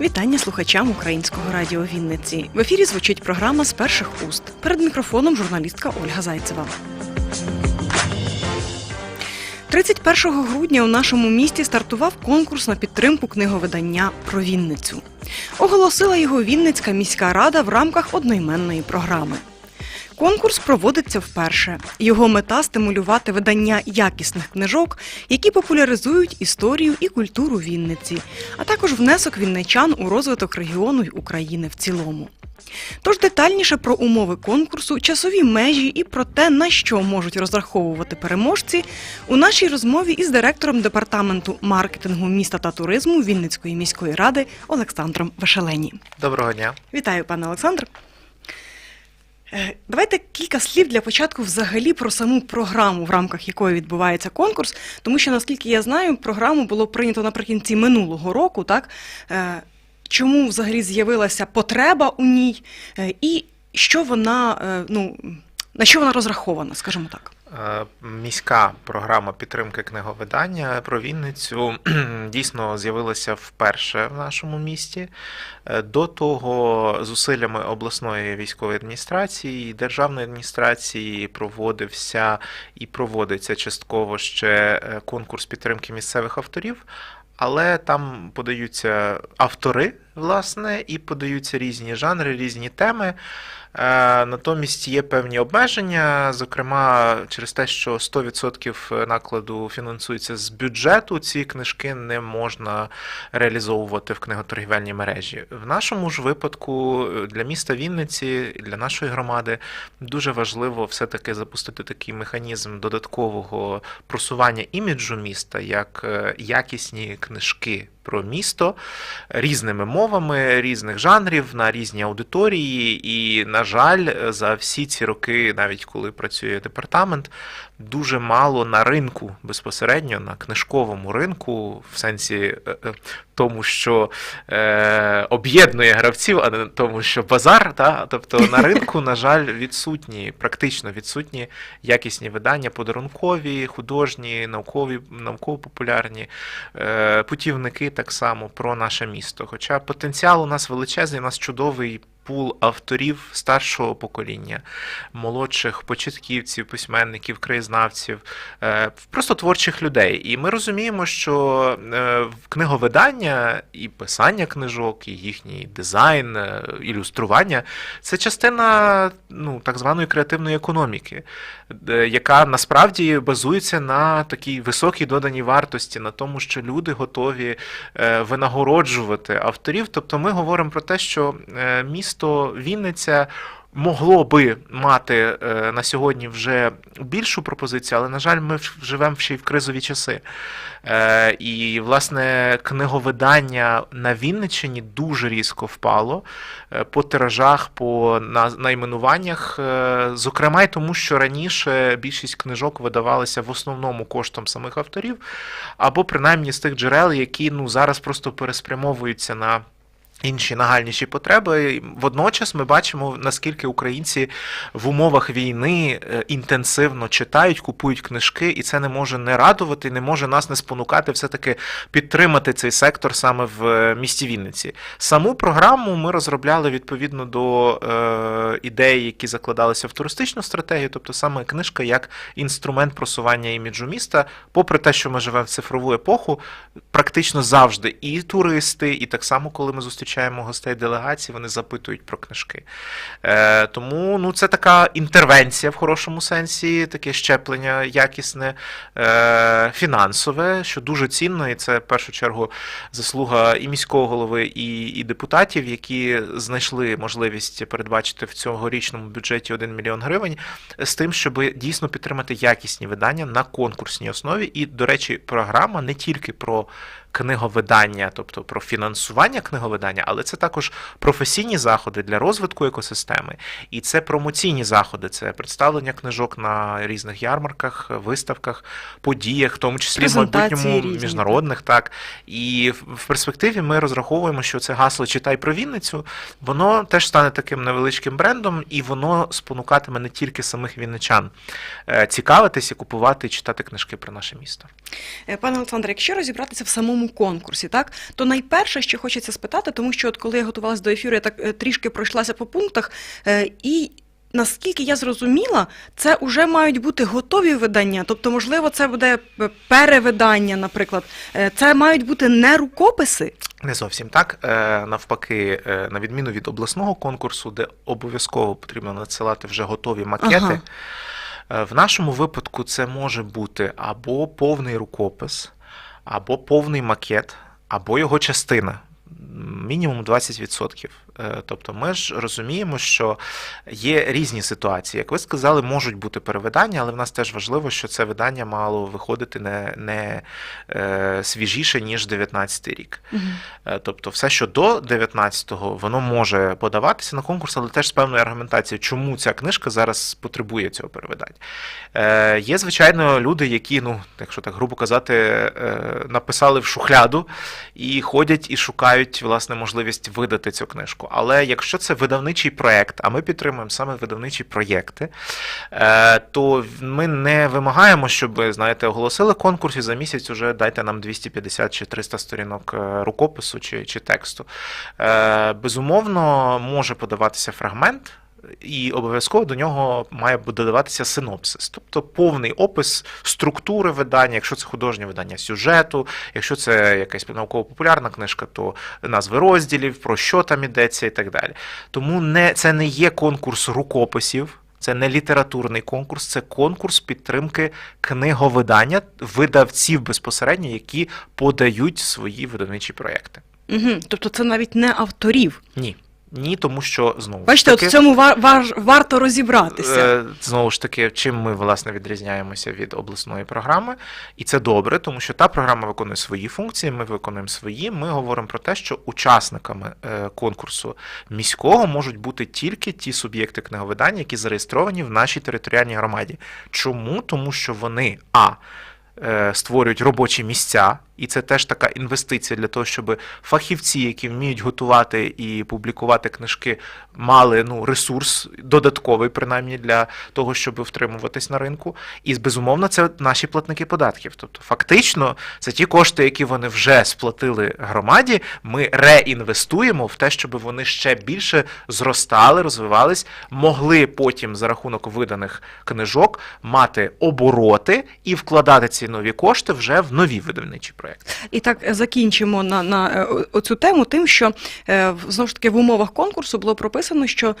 Вітання слухачам українського радіо Вінниці. В ефірі звучить програма з перших уст. Перед мікрофоном журналістка Ольга Зайцева. 31 грудня у нашому місті стартував конкурс на підтримку книговидання про Вінницю. Оголосила його Вінницька міська рада в рамках одноіменної програми. Конкурс проводиться вперше. Його мета стимулювати видання якісних книжок, які популяризують історію і культуру Вінниці, а також внесок вінничан у розвиток регіону й України в цілому. Тож детальніше про умови конкурсу, часові межі і про те, на що можуть розраховувати переможці, у нашій розмові із директором департаменту маркетингу міста та туризму Вінницької міської ради Олександром Вешелені. Доброго дня. Вітаю, пане Олександр. Е, Давайте кілька слів для початку взагалі про саму програму, в рамках якої відбувається конкурс, тому що, наскільки я знаю, програму було прийнято наприкінці минулого року, так? Е, Чому взагалі з'явилася потреба у ній, е, і що вона, ну, на що вона розрахована, скажімо так? Е, Міська програма підтримки книговидання про Вінницю дійсно з'явилася вперше в нашому місті. Е, До того зусиллями обласної військової адміністрації і державної адміністрації проводився і проводиться частково ще е, конкурс підтримки місцевих авторів. Але там подаються автори, власне, і подаються різні жанри, різні теми. Е, Натомість є певні обмеження, зокрема, через те, що 100% накладу фінансується з бюджету, ці книжки не можна реалізовувати в книготоргівельній мережі. В нашому ж випадку е, для міста Вінниці, для нашої громади дуже важливо все-таки запустити такий механізм додаткового просування іміджу міста як е, якісні книжки про місто різними мовами, різних жанрів на різні аудиторії. І, на жаль, за всі ці роки, навіть коли працює департамент, дуже мало на ринку безпосередньо на книжковому ринку, в сенсі е, е, тому, що е, об'єднує гравців, а не тому, що базар. Та? Тобто на ринку, на жаль, відсутні, практично відсутні якісні видання, подарункові, художні, наукові, науково-популярні, е, путівники так само про наше місто. Хоча потенціал у нас величезний, у нас чудовий. Пул авторів старшого покоління, молодших початківців, письменників, краєзнавців, е, просто творчих людей. І ми розуміємо, що е, книговидання і писання книжок, і їхній дизайн, е, ілюстрування це частина ну, так званої креативної економіки, яка насправді базується на такій високій доданій вартості, на тому, що люди готові винагороджувати авторів. Тобто ми говоримо про те, що е, місто Вінниця. Могло би мати е, на сьогодні вже більшу пропозицію, але, на жаль, ми живемо ще й в кризові часи. Е, і, власне, книговидання на Вінниччині дуже різко впало е, по тиражах, по на- найменуваннях. Зокрема, й тому, що раніше більшість книжок видавалися в основному коштом самих авторів, або принаймні з тих джерел, які ну, зараз просто переспрямовуються на. Інші нагальніші потреби. Водночас ми бачимо, наскільки українці в умовах війни е, інтенсивно читають, купують книжки, і це не може не радувати, не може нас не спонукати все-таки підтримати цей сектор саме в е, місті Вінниці. Саму програму ми розробляли відповідно до е, ідей, які закладалися в туристичну стратегію, тобто саме книжка як інструмент просування іміджу міста, попри те, що ми живемо в цифрову епоху, практично завжди і туристи, і так само, коли ми зустрічаємо гостей делегації, вони запитують про книжки. Е, тому ну, це така інтервенція в хорошому сенсі, таке щеплення якісне, е, фінансове, що дуже цінно, і це в першу чергу заслуга і міського голови, і, і депутатів, які знайшли можливість передбачити в цьогорічному бюджеті 1 мільйон гривень з тим, щоб дійсно підтримати якісні видання на конкурсній основі. І, до речі, програма не тільки про книговидання, тобто про фінансування книговидання, але це також професійні заходи для розвитку екосистеми, і це промоційні заходи, це представлення книжок на різних ярмарках, виставках, подіях, в тому числі в майбутньому різні, міжнародних, так. І в перспективі ми розраховуємо, що це гасло Читай про Вінницю, воно теж стане таким невеличким брендом, і воно спонукатиме не тільки самих вінничан е, цікавитись і купувати і читати книжки про наше місто. Е, Пане Олександре, якщо розібратися в самому конкурсі, так то найперше, що хочеться спитати, тому що от коли я готувалася до ефіру, я так е, трішки пройшлася по пунктах, е, і наскільки я зрозуміла, це вже мають бути готові видання. Тобто, можливо, це буде е, перевидання, наприклад. Це мають бути не рукописи. Не зовсім так. Навпаки, на відміну від обласного конкурсу, де обов'язково потрібно надсилати вже готові макети. Ага. В нашому випадку це може бути або повний рукопис, або повний макет, або його частина. Мінімум 20%. Е, Тобто ми ж розуміємо, що є різні ситуації. Як ви сказали, можуть бути перевидання, але в нас теж важливо, що це видання мало виходити не, не е, свіжіше, ніж 19 рік. Е, Тобто, все, що до 19-го, воно може подаватися на конкурс, але теж з певною аргументацією, чому ця книжка зараз потребує цього перевидання. Є, звичайно, люди, які, ну, якщо так грубо казати, написали в шухляду і ходять і шукають власне можливість видати цю книжку. Але якщо це видавничий проєкт, а ми підтримуємо саме видавничі проєкти, е, то ми не вимагаємо, щоб, знаєте, оголосили конкурс і за місяць уже дайте нам 250 чи 300 сторінок е, рукопису чи, чи тексту. Е, Безумовно, може подаватися фрагмент. І обов'язково до нього має додаватися синопсис, тобто повний опис структури видання, якщо це художнє видання сюжету, якщо це якась науково-популярна книжка, то назви розділів, про що там ідеться і так далі. Тому не, це не є конкурс рукописів. Це не літературний конкурс, це конкурс підтримки книговидання видавців безпосередньо, які подають свої видавничі проекти. Угу. Тобто це навіть не авторів. Ні. Ні, тому що знову ж Бачите, от в цьому вар, вар, варто розібратися. Е, Знову ж таки, чим ми власне відрізняємося від обласної програми, і це добре, тому що та програма виконує свої функції, ми виконуємо свої. Ми говоримо про те, що учасниками е, конкурсу міського можуть бути тільки ті суб'єкти книговидання, які зареєстровані в нашій територіальній громаді. Чому? Тому що вони а. Е, Створюють робочі місця, і це теж така інвестиція для того, щоб фахівці, які вміють готувати і публікувати книжки, мали ну, ресурс додатковий, принаймні, для того, щоб втримуватись на ринку. І безумовно, це наші платники податків. Тобто, фактично, це ті кошти, які вони вже сплатили громаді. Ми реінвестуємо в те, щоб вони ще більше зростали, розвивались, могли потім за рахунок виданих книжок мати обороти і вкладати ці нові кошти вже в нові видавничі проекти. І так е, закінчимо на, на е, оцю тему тим, що е, знову ж таки в умовах конкурсу було прописано, що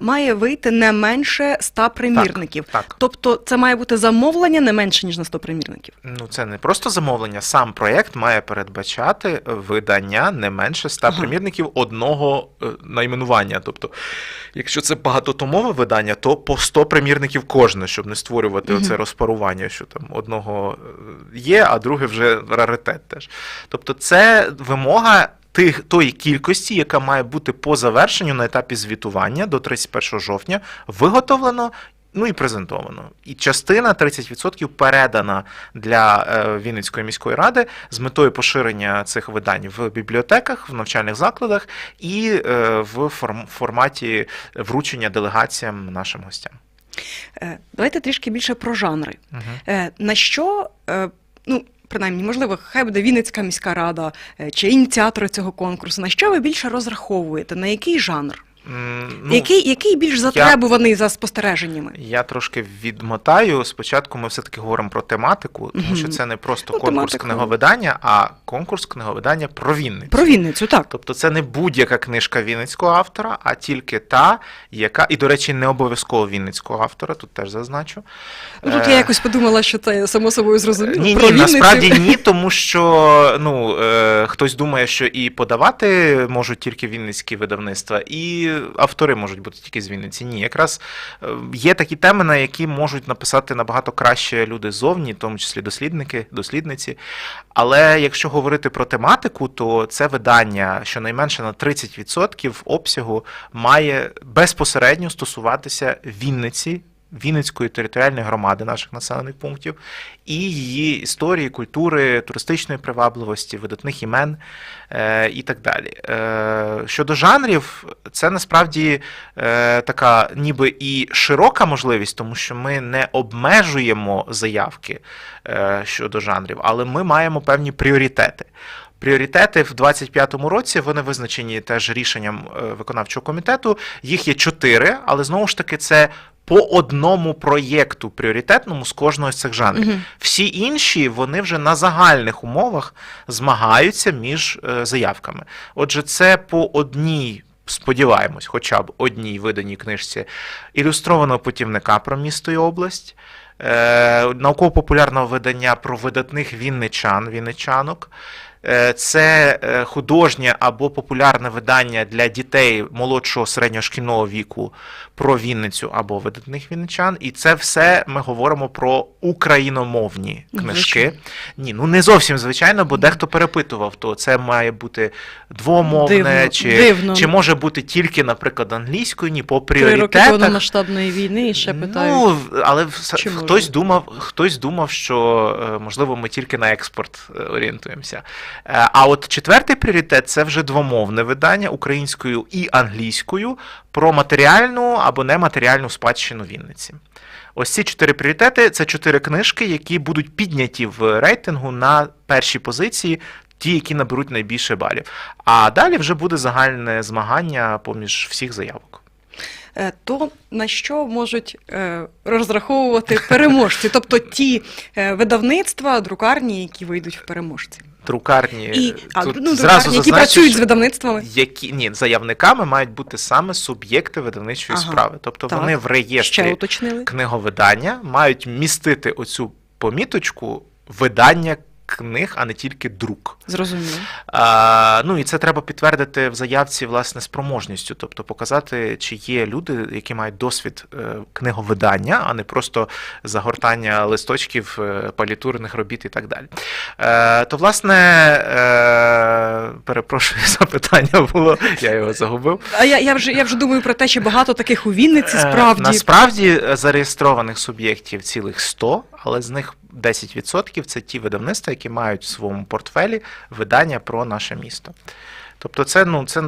має вийти не менше 100 примірників. Так. Тобто це має бути замовлення не менше ніж на 100 примірників. Ну, це не просто замовлення. Сам проєкт має передбачати видання не менше 100 Ага. примірників одного найменування. Тобто, якщо це багатотомове видання, то по 100 примірників кожне, щоб не створювати Мгм. оце розпарування, що там одного є, а друге вже раритет теж. Тобто, це вимога. Тих тої кількості, яка має бути по завершенню на етапі звітування до 31 жовтня, виготовлено Ну і презентовано. І частина 30% передана для е, Вінницької міської ради з метою поширення цих видань в бібліотеках, в навчальних закладах і е, в форм- форматі вручення делегаціям нашим гостям. Е, Давайте трішки більше про жанри. Угу. Е, На що, е, ну, принаймні, можливо, хай буде Вінницька міська рада чи ініціатори цього конкурсу, на що ви більше розраховуєте? На який жанр? Ну, який, який більш затребуваний за спостереженнями? Я трошки відмотаю. Спочатку ми все-таки говоримо про тематику, тому що це не просто Ну, конкурс тематика. книговидання, а конкурс книговидання про Вінницю. Про Вінницю, так. Тобто це не будь-яка книжка вінницького автора, а тільки та, яка, і, до речі, не обов'язково вінницького автора, тут теж зазначу. Ну, тут Е, я якось подумала, що це само собою зрозуміло. Ні, про ні, Вінницю. насправді ні, тому що ну, е, хтось думає, що і подавати можуть тільки вінницькі видавництва, і автори можуть бути тільки з Вінниці. Ні, якраз е, є такі теми, на які можуть написати набагато краще люди ззовні, в тому числі дослідники, дослідниці. Але якщо говорити про тематику, то це видання щонайменше на 30% обсягу має безпосередньо стосуватися Вінниці. Вінницької територіальної громади наших населених пунктів і її історії, культури, туристичної привабливості, видатних імен е, і так далі. Е, щодо жанрів, це насправді е, така ніби і широка можливість, тому що ми не обмежуємо заявки е, щодо жанрів, але ми маємо певні пріоритети. Пріоритети в 25-му році вони визначені теж рішенням е, виконавчого комітету. Їх є чотири, але знову ж таки це по одному проєкту пріоритетному з кожного з цих жанрів. Мгм. Всі інші вони вже на загальних умовах змагаються між е, заявками. Отже, це по одній. Сподіваємось, хоча б одній виданій книжці ілюстрованого путівника про місто і область, е, науково-популярного видання про видатних вінничан, вінничанок. Е, Це е, художнє або популярне видання для дітей молодшого середньошкільного віку про Вінницю або видатних вінничан. І це все ми говоримо про україномовні книжки. Звичайно. Ні, ну не зовсім звичайно, бо дехто перепитував, то це має бути двомовне, Дивно, чи, дивно. чи може бути тільки, наприклад, англійською, ні, по Три роки пріоритетах. повномасштабної війни і ще питають. Ну, але Чи може? хтось думав, хтось думав, що е, можливо ми тільки на експорт орієнтуємося. Е, А от четвертий пріоритет це вже двомовне видання українською і англійською про матеріальну або нематеріальну спадщину Вінниці. Ось ці чотири пріоритети це чотири книжки, які будуть підняті в рейтингу на перші позиції. Ті, які наберуть найбільше балів. А далі вже буде загальне змагання поміж всіх заявок. Е, То на що можуть е, розраховувати переможці? Тобто ті видавництва, друкарні, які вийдуть в переможці. Друкарні І а, тут ну, зразу друкарні, які працюють з видавництвами. які ні, заявниками мають бути саме суб'єкти видавничої Ага, справи. Тобто так. вони в реєстрі книговидання мають містити оцю поміточку видання книг, а не тільки друк. Зрозуміло. А, ну і це треба підтвердити в заявці власне спроможністю, тобто показати, чи є люди, які мають досвід е, книговидання, а не просто загортання листочків, е, палітурних робіт і так далі. Е, то, власне, е, перепрошую, запитання було, я його загубив. А я, я вже я вже думаю про те, чи багато таких у Вінниці Е, справді. Насправді зареєстрованих суб'єктів цілих 100, але з них 10% це ті видавництва, які мають в своєму портфелі видання про наше місто. Тобто це, ну, це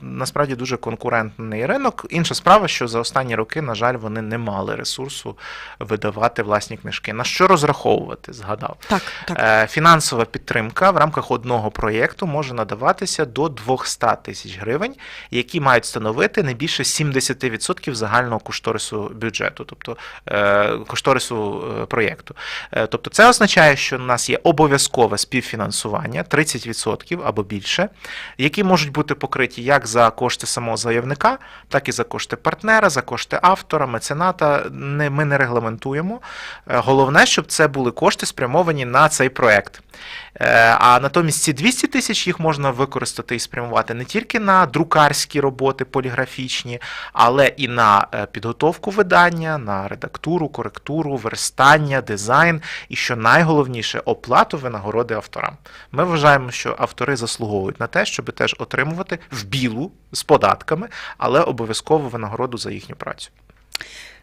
насправді дуже конкурентний ринок. Інша справа, що за останні роки, на жаль, вони не мали ресурсу видавати власні книжки. На що розраховувати? Згадав. Так, так. Е, Фінансова підтримка в рамках одного проєкту може надаватися до 200 тисяч гривень, які мають становити не більше 70% загального кошторису бюджету, тобто е, кошторису е, проєкту. Тобто це означає, що у нас є обов'язкове співфінансування 30% або більше, які можуть бути покриті як за кошти самого заявника, так і за кошти партнера, за кошти автора, мецената. Не, ми не регламентуємо. Е, Головне, щоб це були кошти спрямовані на цей проект. Е, А натомість ці 200 тисяч їх можна використати і спрямувати не тільки на друкарські роботи поліграфічні, але і на е, підготовку видання, на редактуру, коректуру, верстання, дизайн і, що найголовніше, оплату винагороди авторам. Ми вважаємо, що автори заслуговують на те, щоб теж отримувати в білу з податками, але обов'язково винагороду за їхню працю.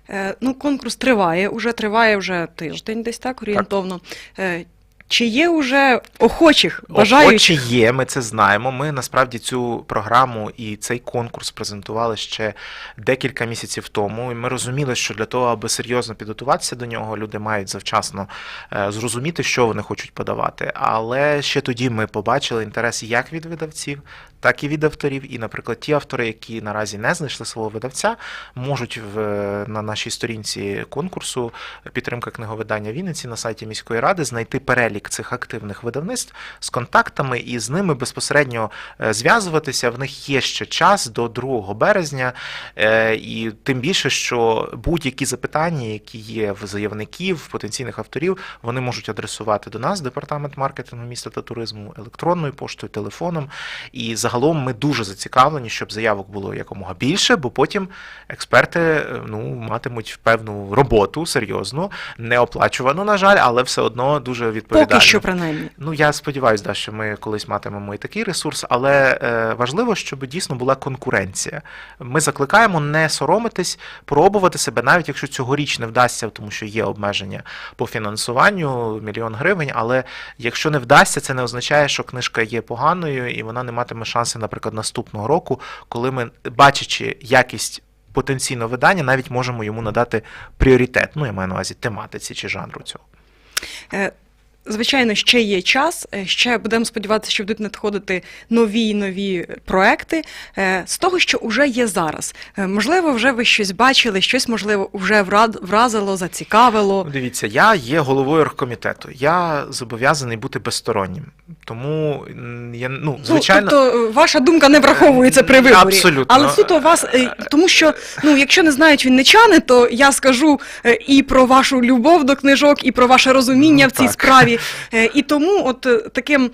Е, ну, конкурс триває, уже триває вже тиждень, десь так орієнтовно. Е, чи є уже охочих, бажаючих? Охочі є, ми це знаємо. Ми насправді цю програму і цей конкурс презентували ще декілька місяців тому. І ми розуміли, що для того, аби серйозно підготуватися до нього, люди мають завчасно е, зрозуміти, що вони хочуть подавати. Але ще тоді ми побачили інтерес як від видавців, так і від авторів. І, наприклад, ті автори, які наразі не знайшли свого видавця, можуть в, на нашій сторінці конкурсу підтримка книговидання Вінниці на сайті міської ради знайти перелік цих активних видавництв з контактами і з ними безпосередньо е, зв'язуватися. В них є ще час до 2 березня, е, і тим більше, що будь-які запитання, які є в заявників, потенційних авторів, вони можуть адресувати до нас, департамент маркетингу міста та туризму, електронною поштою, телефоном. І за загалом ми дуже зацікавлені, щоб заявок було якомога більше, бо потім експерти е, ну, матимуть певну роботу серйозну, неоплачувану, на жаль, але все одно дуже відповідальну. Поки що, принаймні. Ну, я сподіваюся, да, що ми колись матимемо і такий ресурс, але е, важливо, щоб дійсно була конкуренція. Ми закликаємо не соромитись, пробувати себе, навіть якщо цьогоріч не вдасться, тому що є обмеження по фінансуванню мільйон гривень. Але якщо не вдасться, це не означає, що книжка є поганою і вона не матиме шансів, наприклад, наступного року, коли ми, бачачи якість. Потенційного видання навіть можемо йому надати пріоритет. Ну, я маю на увазі тематиці чи жанру цього. Звичайно, ще є час. е, Ще будемо сподіватися, що будуть надходити нові і нові проекти е, з того, що вже є зараз. Е, Можливо, вже ви щось бачили, щось можливо вже вразило, зацікавило. Ну, Дивіться, я є головою оргкомітету. Я зобов'язаний бути безстороннім. Тому я ну, звичайно. Ну, тобто, ваша думка не враховується при виборі. Абсолютно. Але суто вас, тому що ну, якщо не знають вінничани, то я скажу і про вашу любов до книжок, і про ваше розуміння Ну, в цій так. справі. Е, І тому, от е, таким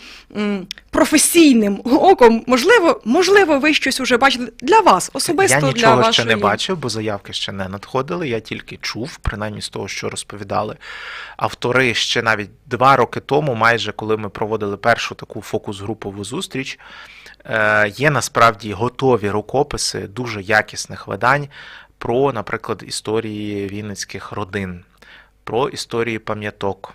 професійним оком, можливо, можливо, ви щось уже бачили для вас, особисто я для нічого вашої... ще не бачив, бо заявки ще не надходили. Я тільки чув, принаймні з того, що розповідали автори ще навіть два роки тому, майже коли ми проводили першу таку фокус-групову зустріч. е, Є насправді готові рукописи дуже якісних видань про, наприклад, історії вінницьких родин, про історії пам'яток.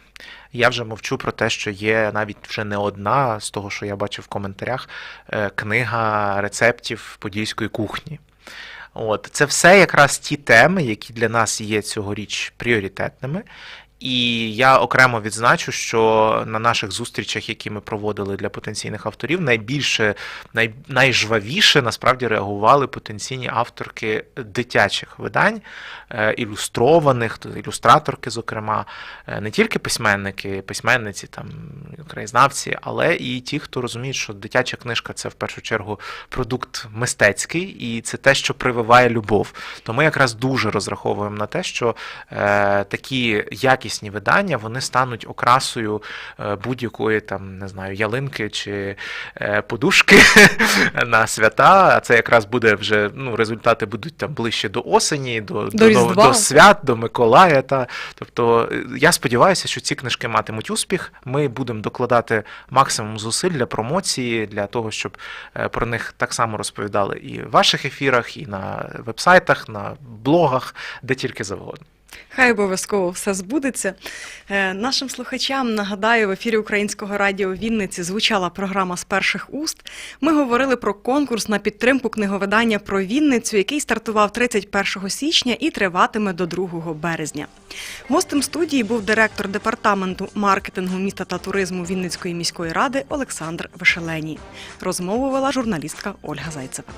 Я вже мовчу про те, що є навіть вже не одна з того, що я бачив в коментарях, е, книга рецептів подільської кухні. От це все якраз ті теми, які для нас є цьогоріч пріоритетними. І я окремо відзначу, що на наших зустрічах, які ми проводили для потенційних авторів, найбільше, най, найжвавіше насправді реагували потенційні авторки дитячих видань, е, ілюстрованих, ілюстраторки, зокрема, е, не тільки письменники, письменниці, там краєзнавці, але і ті, хто розуміють, що дитяча книжка це в першу чергу продукт мистецький, і це те, що прививає любов. То ми якраз дуже розраховуємо на те, що е, такі якісні видання вони стануть окрасою е, будь-якої там не знаю ялинки чи е, подушки на свята. А це якраз буде вже ну результати будуть там ближче до осені, до, До до, до свят, до Миколая. Та тобто е, я сподіваюся, що ці книжки матимуть успіх. Ми будемо докладати максимум зусиль для промоції, для того, щоб про них так само розповідали і в ваших ефірах, і на вебсайтах, на блогах, де тільки завгодно. Хай обов'язково все збудеться. Е, Нашим слухачам нагадаю, в ефірі Українського радіо Вінниці звучала програма з перших уст. Ми говорили про конкурс на підтримку книговидання про Вінницю, який стартував 31 січня і триватиме до 2 березня. Гостем студії був директор департаменту маркетингу міста та туризму Вінницької міської ради Олександр Вишеленій. Розмову вела журналістка Ольга Зайцева.